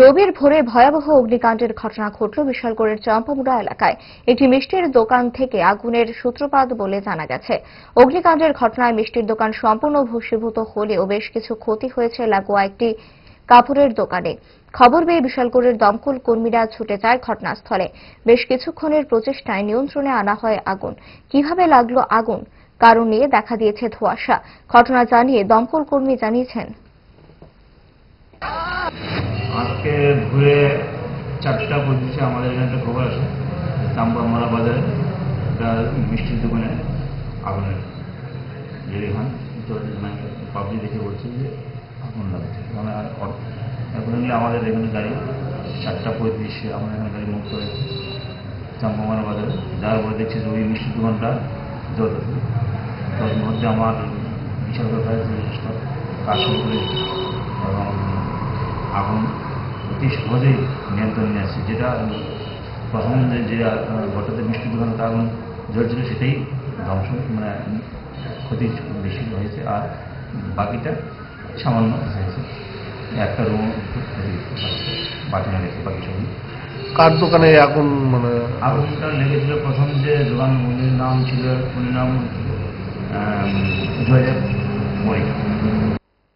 রবির ভোরে ভয়াবহ অগ্নিকাণ্ডের ঘটনা ঘটল বিশালগড়ের চম্পামুড়া এলাকায়। একটি মিষ্টির দোকান থেকে আগুনের সূত্রপাত বলে জানা গেছে। অগ্নিকাণ্ডের ঘটনায় মিষ্টির দোকান সম্পূর্ণ ভস্মীভূত হলেও বেশ কিছু ক্ষতি হয়েছে লাগোয়া একটি কাপড়ের দোকানে। খবর পেয়ে বিশালগড়ের দমকল কর্মীরা ছুটে যায় ঘটনাস্থলে। বেশ কিছুক্ষণের প্রচেষ্টায় নিয়ন্ত্রণে আনা হয় আগুন। কীভাবে লাগল আগুন? কারণ নিয়ে দেখা দিয়েছে ধোঁয়াশা। ঘটনা জানিয়ে দমকল কর্মী জানিয়েছেন। আজকে ঘুরে চারটা পঁচিশে আমাদের এখানে একটা খবর আছে চাম্পামারা বাজারে, একটা মিষ্টির দোকানে আগুনের লেগে খান। পাবলিক দেখে বলছে যে আগুন লাগছে। মানে অ্যাকুরেন্টলি আমাদের এখানে গাড়ি চারটা পঁয়ত্রিশে আমাদের এখানে গাড়ি মুভ করে চাম্পামারা বাজারে। যাওয়ার পরে দেখছি যে ওই মিষ্টির দোকানটা জ্বলতেছে তখন মধ্যে আমার বিশাল ব্যাপারে কাজ করে এবং আগুন অতি সহজেই নিয়ন্ত্রণে আসছে যেটা প্রথম যে ঘটাতে মিষ্টি দোকানে আগুন জ্বলছিল সেটাই ধ্বংস মানে ক্ষতি বেশি হয়েছে। আর বাকিটা সামান্য হয়েছে। একটা রুম ক্ষতি বাঁচানো গেছে বাকি সবই। কার দোকানে এখন মানে আগুনটা লেগেছিল প্রথম যে দোকান উনির নাম ছিল উনির নাম জয়দেব মরিক